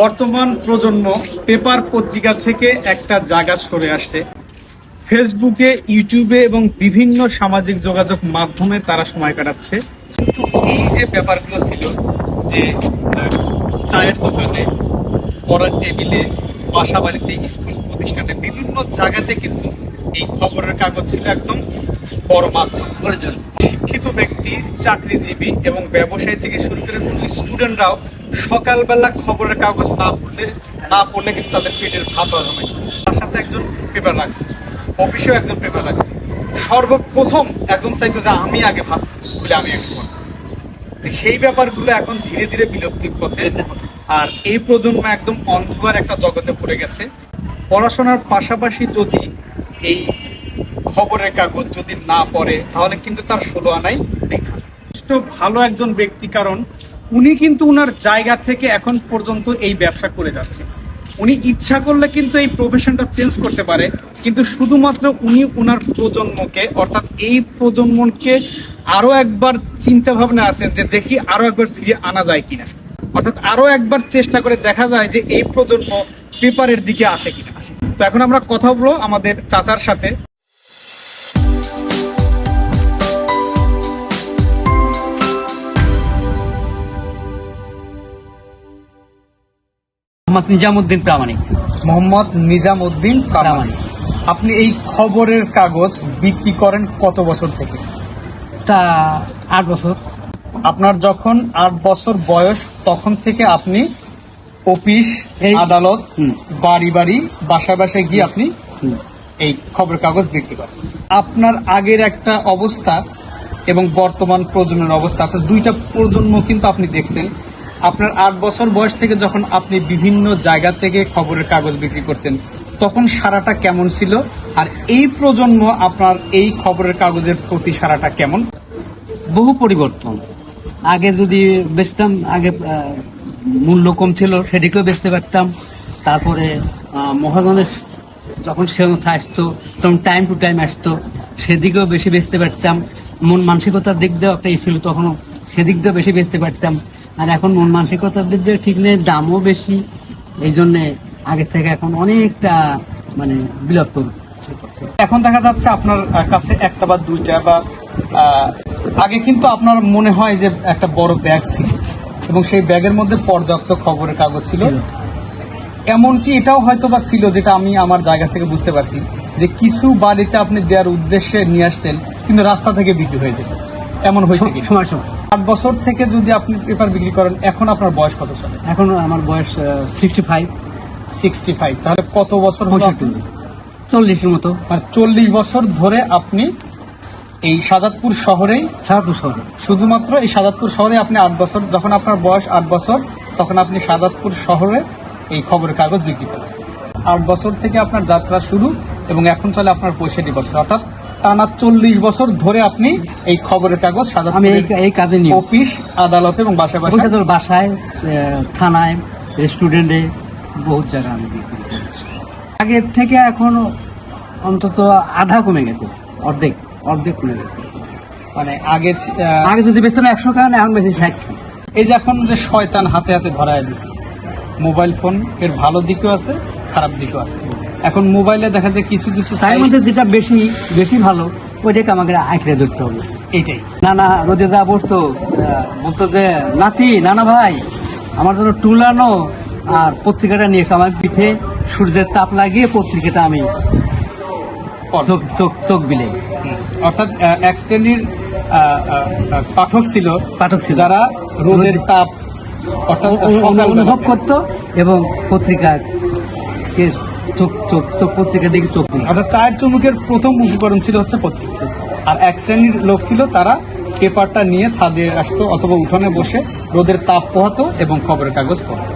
বর্তমান প্রজন্ম পেপার পত্রিকা থেকে একটা জায়গা সরে আসছে। ফেসবুকে, ইউটিউবে এবং বিভিন্ন সামাজিক যোগাযোগ মাধ্যমে তারা সময় কাটাচ্ছে। কিন্তু এই যে ব্যাপারগুলো ছিল যে চায়ের দোকানে, পড়ার টেবিলে, বাসা বাড়িতে, স্কুল প্রতিষ্ঠানে বিভিন্ন জায়গাতে কিন্তু এই খবরের কাগজ ছিল একদম বড় মাধ্যম। শিক্ষিত ব্যক্তি চাকরিজীবী এবং ব্যবসায়ী থেকে শুরু করে স্টুডেন্টরাও সকালবেলা খবরের কাগজ না পড়লে না পড়লে কিন্তু তাদের পেটের ভাত হজম। তার সাথে একজন পেপার রাখছে। অফিসেও একজন পেপার রাখছে। সর্বপ্রথম একজন চাইতো যে আমি আগে ভাস বলে আমি আগে পড়ব। সেই ব্যাপারগুলো এখন ধীরে ধীরে বিলুপ্তির পথে। আর এই প্রজন্ম একদম অন্ধকার একটা জগতে পড়ে গেছে। পড়াশোনার পাশাপাশি যদি এই খবরের কাগজ যদি না পড়ে, তাহলে কিন্তু তার ষোলো আনাই বৃথা ভালো একজন ব্যক্তি, কারণ উনি কিন্তু উনার জায়গা থেকে এখন পর্যন্ত এই ব্যবসা করে যাচ্ছে। উনি ইচ্ছা করলে কিন্তু এই প্রফেশনটা চেঞ্জ করতে পারে, কিন্তু শুধুমাত্র উনি উনার প্রজন্মকে, অর্থাৎ এই প্রজন্মকে আরও একবার চিন্তা ভাবনা আছেন যে দেখি আরও একবার ফিরিয়ে আনা যায় কিনা। অর্থাৎ আরও একবার চেষ্টা করে দেখা যায় যে এই প্রজন্ম পেপারের দিকে আসে কিনা। তো এখন আমরা কথা বলব আমাদের চাচার সাথে। মোহাম্মদ নিজামুদ্দিন প্রামাণিক। মোহাম্মদ নিজাম উদ্দিন প্রামাণিক। আপনি এই খবরের কাগজ বিক্রি করেন কত বছর থেকে? তা আট বছর। আপনার যখন আট বছর বয়স তখন থেকে আপনি অফিস আদালত বাড়ি বাড়ি বাসায় বাসায় গিয়ে আপনি এই খবরের কাগজ বিক্রি করেন। আপনার আগের একটা অবস্থা এবং বর্তমান প্রজন্মের অবস্থা আপনার দুইটা প্রজন্ম কিন্তু আপনি দেখছেন। আপনার আট বছর বয়স থেকে যখন আপনি বিভিন্ন জায়গা থেকে খবরের কাগজ বিক্রি করতেন তখন সারাটা কেমন ছিল? আর এই প্রজন্ম আপনার এই খবরের কাগজের প্রতি সারাটা কেমন? বহু পরিবর্তন। আগে যদি বেচতাম, আগে মূল্য কম ছিল, সেদিকেও বেচতে পারতাম। তারপরে মহাজনের যখন সে আসতো, তখন টাইম টু টাইম আসতো, সেদিকেও বেশি বেচতে পারতাম। মন মানসিকতার দিক দিয়েও একটা ছিল, তখনও সেদিক দিয়েও বেশি বেচতে পারতাম। আর এখন মন মানসিকতার দিক দিয়ে ঠিক নেই, দামও বেশি। এই জন্যে আগের থেকে এখন অনেকটা মানে বিলুপ্ত এখন দেখা যাচ্ছে আপনার কাছে একটা বা দুইটা বা আগে কিন্তু আপনার মনে হয় যে একটা বড় ব্যাগ ছিল এবং সেই ব্যাগের মধ্যে পর্যাপ্ত খবরের কাগজ ছিল। এমনকি এটাও হয়তো বা ছিল যেটা আমি আমার জায়গা থেকে বুঝতে পারছি যে কিছু বাড়িতে আপনি দেওয়ার উদ্দেশ্যে নিয়ে আসছেন কিন্তু রাস্তা থেকে বিক্রি হয়ে যেত। এমন হয়েছে কি সময় সময়। আট বছর থেকে যদি আপনি পেপার বিক্রি করেন এখন আপনার বয়স কত চলে এখন আমার বয়স সিক্সটি ফাইভ সিক্সটি ফাইভ তাহলে কত বছর হলো চল্লিশের মতো। আর চল্লিশ বছর ধরে আপনি এই সাজাদপুর শহরেই সারাপুর শহরে। শুধুমাত্র এই সাজাদপুর শহরে আপনি আট বছর যখন আপনার বয়স আট বছর তখন আপনি সাজাদপুর শহরে এই খবরের কাগজ বিক্রি করেন। আট বছর থেকে আপনার যাত্রা শুরু এবং এখন চলে আপনার পঁয়ষট্টি বছর। অর্থাৎ টানা চল্লিশ বছর ধরে আপনি এই খবরের কাগজ আমি এই সাজাদপুর এই কাজে অফিস আদালত এবং বাসায় বাসায়। বাসায় থানায় রেস্টুরেন্টে বহুত জায়গা আমি বিক্রি করেছি। আগের থেকে এখন অন্তত আধা কমে গেছে অর্ধেক। অর্ধেক কমে গেছে। মানে আগে আগে যদি বেচতাম একশো খান এখন বেশি ষাট। এই যে এখন যে শয়তান হাতে হাতে ধরায় দিছে মোবাইল ফোন এর ভালো দিকও আছে খারাপ দিকও আছে। এখন মোবাইলে দেখা যায় কিছু কিছু তার মধ্যে যেটা বেশি বেশি ভালো ওইটাকে আমাকে আঁকড়ে ধরতে হবে। এইটাই। নানা রোদে যা বসতো বলতো যে নাতি নানা ভাই আমার জন্য টুল আনো আর পত্রিকাটা নিয়ে এসো। আমার পিঠে সূর্যের তাপ লাগিয়ে পত্রিকাটা আমি। চোখ চোখ চোখ বিলে অর্থাৎ এক শ্রেণির পাঠক ছিল পাঠক ছিল। যারা রোদের তাপ অর্থাৎ অনুভব। করতো এবং পত্রিকা চোখ চোখ চোখ পত্রিকার দিকে চোখ অর্থাৎ চায়ের চুমুকের প্রথম উপকরণ ছিল হচ্ছে পত্রিকা। আর এক শ্রেণির লোক ছিল তারা পেপারটা নিয়ে ছাদে আসতো অথবা উঠোনে বসে রোদের তাপ পোহাতো এবং খবরের কাগজ পড়তো।